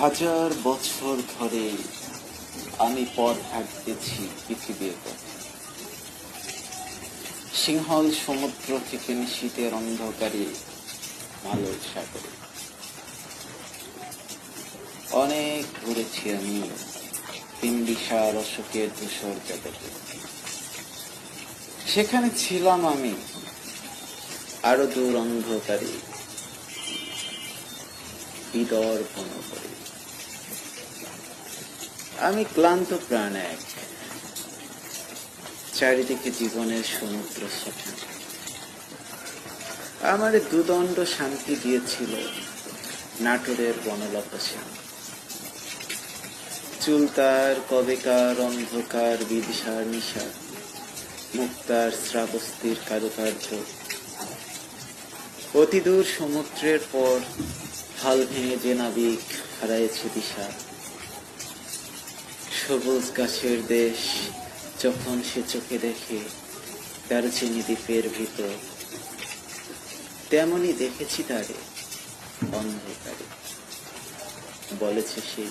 হাজার বছর ধরে আমি পথ হাঁটতেছি পৃথিবীর পথে সিংহল সমুদ্র থেকে শীতের অন্ধকারে মালয় সাগরে। অনেক ঘুরেছি আমি বিম্বিসার অশোকের ধূসর জগতে সেখানে ছিলাম আমি আরও দূর অন্ধকারে। বিদর্পণ করে আমি ক্লান্ত প্রাণ এক। চারিদিকে জীবনের সমুদ্র স্বপ্ন আমার দুদণ্ড শান্তি দিয়েছিল নাটোরের বনলতা শ্যাম চুল তার, কবেকার অন্ধকার, বিদিশার নিশা, মুক্তার শ্রাবস্তির কারুকার্য। অতিদূর সমুদ্রের পর হাল ভেঙে যে নাবিক হারাইছে দিশা। সবুজ গাছের দেশ, যখন সে চোখে দেখে দারচিনি দ্বীপের ভিতর তেমনি দেখেছি তারে অন্ধকারে। বলেছে সে,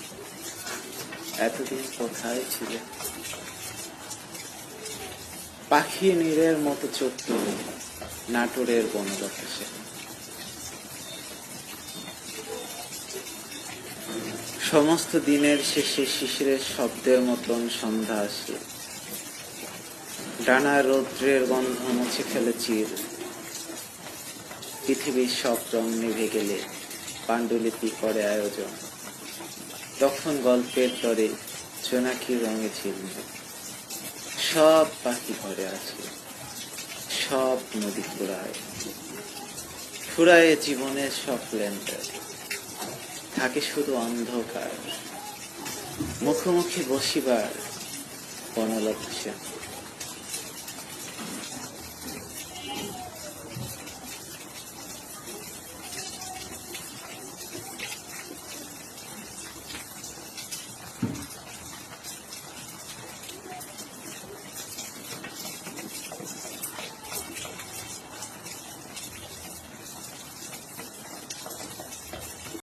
এতদিন কোথায় ছিল? পাখি নীরের মতো চোখ তুলে নাটোরের বনলতা সে সমস্ত দিনের শেষে শিশিরের শব্দের মতন সন্ধ্যা আসে। ডানা রৌদ্রের গন্ধ মুছে ফেলে চির। পৃথিবীর সব রং নিভে গেলে পাণ্ডুলিপি করে আয়োজন। তখন গল্পের তরে জোনাকির রঙে ঝিলমিল। সব পাখি ঘরে আছে। সব নদী ফুরায় ফুরায় জীবনের সব লেন্টার থাকে শুধু অন্ধকার। মুখোমুখি বসিবার বনলক্ষ্য